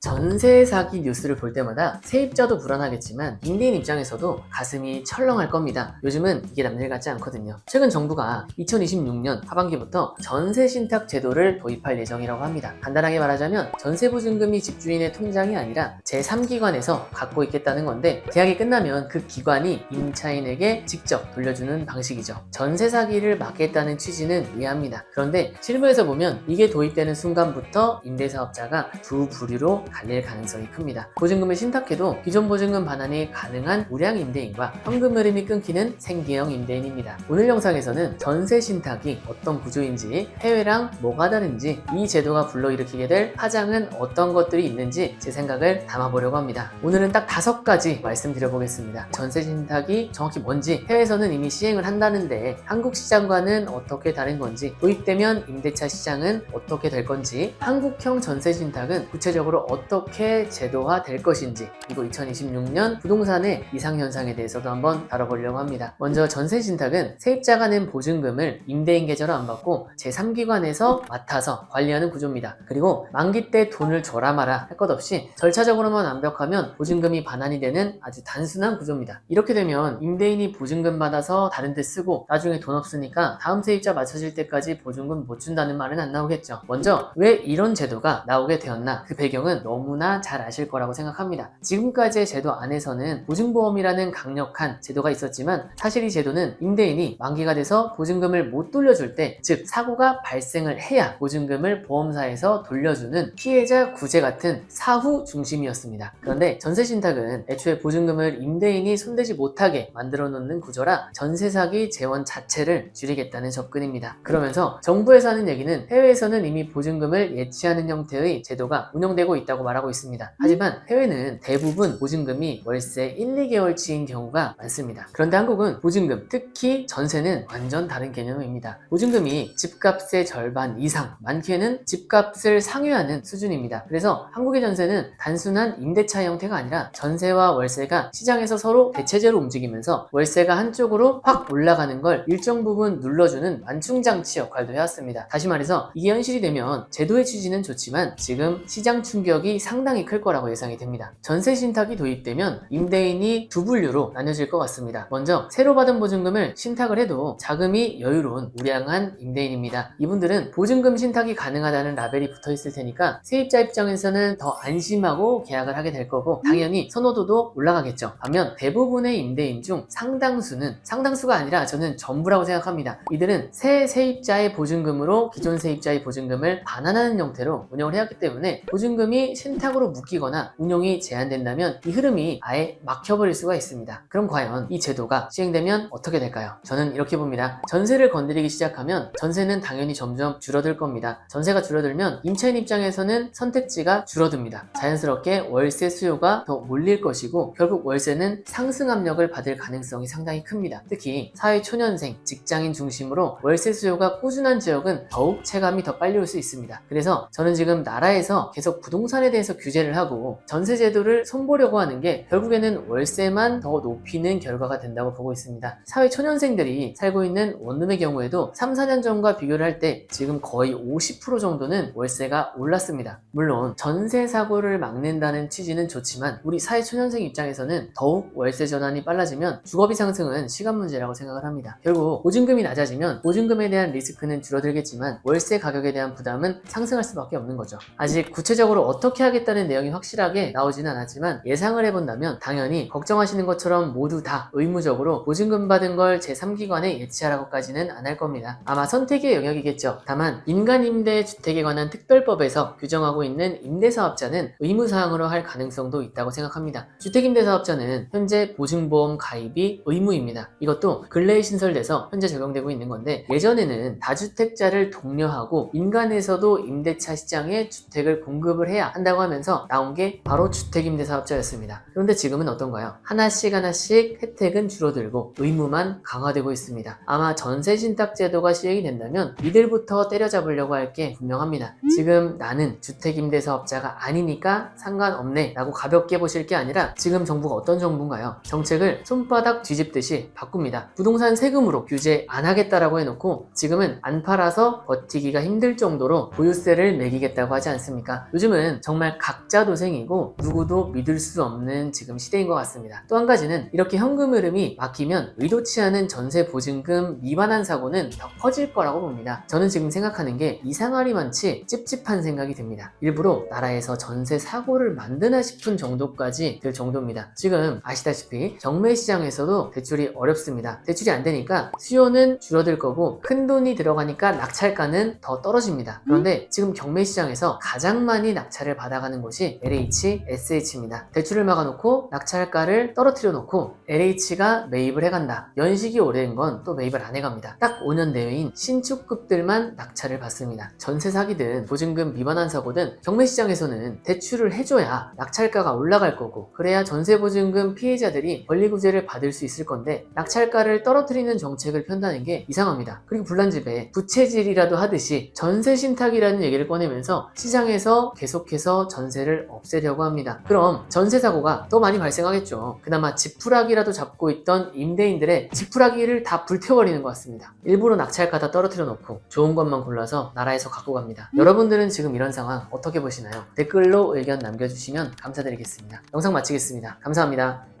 전세 사기 뉴스를 볼 때마다 세입자도 불안하겠지만 임대인 입장에서도 가슴이 철렁할 겁니다. 요즘은 이게 남일 같지 않거든요. 최근 정부가 2026년 하반기부터 전세 신탁 제도를 도입할 예정이라고 합니다. 간단하게 말하자면 전세 보증금이 집주인의 통장이 아니라 제3기관에서 갖고 있겠다는 건데 계약이 끝나면 그 기관이 임차인에게 직접 돌려주는 방식이죠. 전세 사기를 막겠다는 취지는 이해합니다. 그런데 실무에서 보면 이게 도입되는 순간부터 임대사업자가 두 부류로 갈릴 가능성이 큽니다. 보증금을 신탁해도 기존 보증금 반환이 가능한 우량 임대인과 현금 흐름이 끊기는 생계형 임대인입니다. 오늘 영상에서는 전세 신탁이 어떤 구조인지 해외랑 뭐가 다른지 이 제도가 불러일으키게 될 파장은 어떤 것들이 있는지 제 생각을 담아보려고 합니다. 오늘은 딱 다섯 가지 말씀드려보겠습니다. 전세 신탁이 정확히 뭔지 해외에서는 이미 시행을 한다는데 한국 시장과는 어떻게 다른 건지 도입되면 임대차 시장은 어떻게 될 건지 한국형 전세 신탁은 구체적으로 어 떻게 제도화 될 것인지 그리고 2026년 부동산의 이상현상에 대해서도 한번 다뤄보려고 합니다. 먼저 전세 신탁은 세입자가 낸 보증금을 임대인 계좌로 안 받고 제3기관에서 맡아서 관리하는 구조입니다. 그리고 만기 때 돈을 줘라 마라 할 것 없이 절차적으로만 완벽하면 보증금이 반환이 되는 아주 단순한 구조입니다. 이렇게 되면 임대인이 보증금 받아서 다른 데 쓰고 나중에 돈 없으니까 다음 세입자 맞춰질 때까지 보증금 못 준다는 말은 안 나오겠죠. 먼저 왜 이런 제도가 나오게 되었나 그 배경은 너무나 잘 아실 거라고 생각합니다. 지금까지의 제도 안에서는 보증보험이라는 강력한 제도가 있었지만 사실 이 제도는 임대인이 만기가 돼서 보증금을 못 돌려줄 때, 즉 사고가 발생을 해야 보증금을 보험사에서 돌려주는 피해자 구제 같은 사후 중심이었습니다. 그런데 전세 신탁은 애초에 보증금을 임대인이 손대지 못하게 만들어 놓는 구조라 전세 사기 재원 자체를 줄이겠다는 접근입니다. 그러면서 정부에서 하는 얘기는 해외에서는 이미 보증금을 예치하는 형태의 제도가 운영되고 있다고 말하고 있습니다. 하지만 해외는 대부분 보증금이 월세 1, 2개월치인 경우가 많습니다. 그런데 한국은 보증금, 특히 전세는 완전 다른 개념입니다. 보증금이 집값의 절반 이상, 많게는 집값을 상회하는 수준입니다. 그래서 한국의 전세는 단순한 임대차 형태가 아니라 전세와 월세가 시장에서 서로 대체제로 움직이면서 월세가 한쪽으로 확 올라가는 걸 일정 부분 눌러주는 완충장치 역할도 해왔습니다. 다시 말해서 이게 현실이 되면 제도의 취지는 좋지만 지금 시장 충격이 상당히 클 거라고 예상이 됩니다. 전세 신탁이 도입되면 임대인이 두 분류로 나뉘어질 것 같습니다. 먼저 새로 받은 보증금을 신탁을 해도 자금이 여유로운 우량한 임대인입니다. 이분들은 보증금 신탁이 가능하다는 라벨이 붙어 있을 테니까 세입자 입장에서는 더 안심하고 계약을 하게 될 거고 당연히 선호도도 올라가겠죠. 반면 대부분의 임대인 중 상당수는 상당수가 아니라 저는 전부라고 생각합니다. 이들은 새 세입자의 보증금으로 기존 세입자의 보증금을 반환하는 형태로 운영을 해왔기 때문에 보증금이 신탁으로 묶이거나 운용이 제한된다면 이 흐름이 아예 막혀버릴 수가 있습니다. 그럼 과연 이 제도가 시행되면 어떻게 될까요? 저는 이렇게 봅니다. 전세를 건드리기 시작하면 전세는 당연히 점점 줄어들 겁니다. 전세가 줄어들면 임차인 입장에서는 선택지가 줄어듭니다. 자연스럽게 월세 수요가 더 몰릴 것이고 결국 월세는 상승 압력을 받을 가능성이 상당히 큽니다. 특히 사회 초년생, 직장인 중심으로 월세 수요가 꾸준한 지역은 더욱 체감이 더 빨리 올 수 있습니다. 그래서 저는 지금 나라에서 계속 부동산에 대해서 규제를 하고 전세 제도를 손보려고 하는 게 결국에는 월세만 더 높이는 결과가 된다고 보고 있습니다. 사회 초년생들이 살고 있는 원룸의 경우에도 3, 4년 전과 비교를 할 때 지금 거의 50% 정도는 월세가 올랐습니다. 물론 전세 사고를 막는다는 취지는 좋지만 우리 사회 초년생 입장에서는 더욱 월세 전환이 빨라지면 주거비 상승은 시간 문제라고 생각을 합니다. 결국 보증금이 낮아지면 보증금에 대한 리스크는 줄어들겠지만 월세 가격에 대한 부담은 상승할 수밖에 없는 거죠. 아직 구체적으로 어떻게 하겠다는 내용이 확실하게 나오지는 않았지만 예상을 해본다면 당연히 걱정하시는 것처럼 모두 다 의무적으로 보증금 받은 걸 제3기관에 예치하라고까지는 안 할 겁니다. 아마 선택의 영역이겠죠. 다만 민간임대 주택에 관한 특별법에서 규정하고 있는 임대사업자는 의무사항으로 할 가능성도 있다고 생각합니다. 주택임대사업자는 현재 보증보험 가입이 의무입니다. 이것도 근래에 신설돼서 현재 적용되고 있는 건데 예전에는 다주택자를 독려하고 민간에서도 임대차 시장에 주택을 공급을 해야 한다고 하면서 나온 게 바로 주택임대사업자였습니다. 그런데 지금은 어떤가요? 하나씩 하나씩 혜택은 줄어들고 의무만 강화되고 있습니다. 아마 전세 신탁 제도가 시행이 된다면 이들부터 때려잡으려고 할 게 분명합니다. 지금 나는 주택임대사업자가 아니니까 상관없네 라고 가볍게 보실 게 아니라 지금 정부가 어떤 정부인가요? 정책을 손바닥 뒤집듯이 바꿉니다. 부동산 세금으로 규제 안 하겠다라고 해놓고 지금은 안 팔아서 버티기가 힘들 정도로 보유세를 매기겠다고 하지 않습니까? 요즘은 정말 각자 도생이고 누구도 믿을 수 없는 지금 시대인 것 같습니다. 또 한 가지는 이렇게 현금 흐름이 막히면 의도치 않은 전세 보증금 미반환 사고는 더 커질 거라고 봅니다. 저는 지금 생각하는 게 이상하리 많지 찝찝한 생각이 듭니다. 일부러 나라에서 전세 사고를 만드나 싶은 정도까지 될 정도입니다. 지금 아시다시피 경매 시장에서도 대출이 어렵습니다. 대출이 안 되니까 수요는 줄어들 거고 큰 돈이 들어가니까 낙찰가는 더 떨어집니다. 그런데 지금 경매 시장에서 가장 많이 낙찰을 받아가는 곳이 LH, SH입니다. 대출을 막아놓고 낙찰가를 떨어뜨려 놓고 LH가 매입을 해간다. 연식이 오래된 건 또 매입을 안 해갑니다. 딱 5년 내외인 신축급들만 낙찰을 받습니다. 전세 사기든 보증금 미반환 사고든 경매 시장에서는 대출을 해줘야 낙찰가가 올라갈 거고 그래야 전세 보증금 피해자들이 권리구제를 받을 수 있을 건데 낙찰가를 떨어뜨리는 정책을 편다는 게 이상합니다. 그리고 불난집에 부채질이라도 하듯이 전세 신탁이라는 얘기를 꺼내면서 시장에서 계속해서 전세를 없애려고 합니다. 그럼 전세 사고가 더 많이 발생하겠죠. 그나마 지푸라기라도 잡고 있던 임대인들의 지푸라기를 다 불태워버리는 것 같습니다. 일부러 낙찰가 다 떨어뜨려 놓고 좋은 것만 골라서 나라에서 갖고 갑니다. 여러분들은 지금 이런 상황 어떻게 보시나요? 댓글로 의견 남겨주시면 감사드리겠습니다. 영상 마치겠습니다. 감사합니다.